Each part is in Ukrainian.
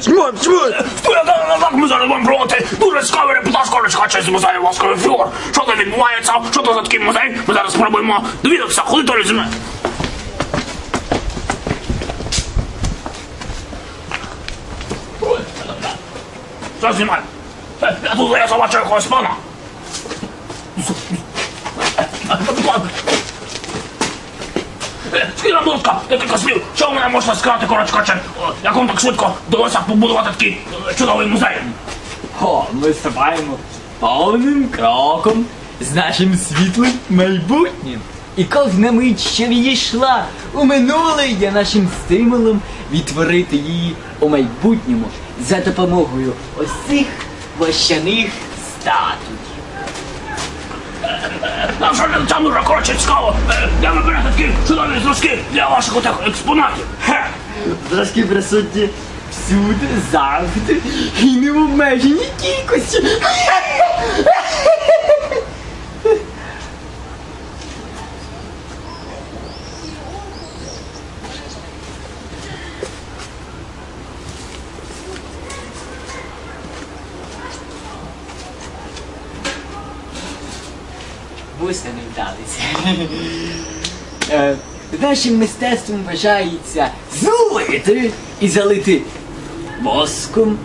Знімай! Споглядали назад, зараз вам проти. Дуже цікавий репортаж корочка через музей воскових фігур. Що там відбувається? Що це за такий музей? Ми зараз спробуємо довідатися. Ходи Толі зі мною. Що знімай? Е, Я тут я побачив якогось пана. Будь ласка, декілька слів, що мене можете сказати, коротко, як вам так швидко вдалося побудувати такий е, чудовий музей? О, ми стрибаємо повним кроком з нашим світлим майбутнім. І кожна мить, що відійшла у минуле, є нашим стимулом відтворити її у майбутньому за допомогою ось цих вощаних статуй. Там дуже коротше цікаво, де ви такі чудові зразки для ваших отих експонатів. Хе. Зразки присутні всюди, завжди і не в обмеженій кількості. Вуса не вдалися. Е, Нашим мистецтвом вважається злити і залити воском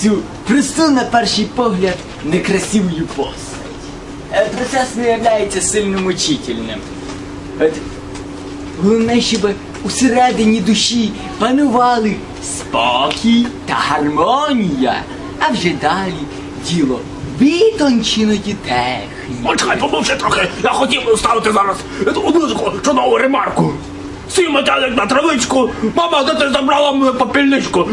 цю просту на перший погляд некрасиву постать. Е, Процес виявляється сильно мучительним. От, головне, щоб усередині душі панували спокій та гармонія, а вже далі діло витонченої техніки. О, чекай, помовчи трохи. Я хотів ставити зараз таку чудову ремарку. Сій метелик на травичку, мама, де ти забрала мою попільничку?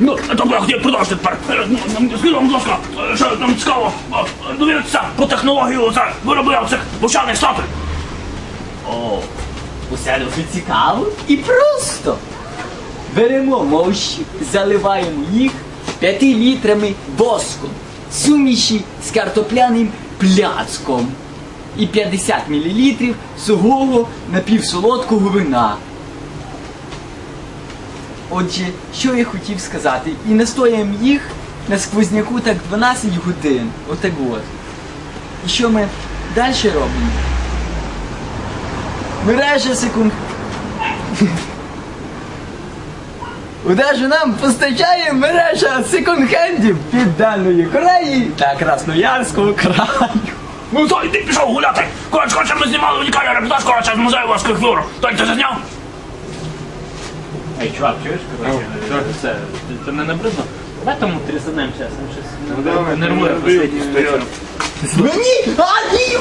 Ну, тобто я хотів продовжити тепер. Е, ну, Скажіть, будь ласка, е, що нам цікаво е, довідатися про технологію це вироблення цих вощаних статуй. О, усе дуже цікаво і просто. Беремо мощі, заливаємо їх 5 літрами воску, суміші з картопляним пляцком і 50 мл сухого напівсолодкого вина. Отже, що я хотів сказати, і настояємо їх на сквозняку так 12 годин. Отак от. І що ми далі робимо? Мережа секунд. Одежу нам постачає мережа секонд-хендів Південної Кореї та Красноярського краю. Ну то йди пішов гуляти. Коротше, коротше, ми знімали унікальний репортаж, коротше, з музею воскових фігур. Той, ти зазняв? Ей, чувак, чуєш, коротше, все, ти, ти не набридло? Давай тому трясанем чесно, щось ну, нервує. Мені! А, ні!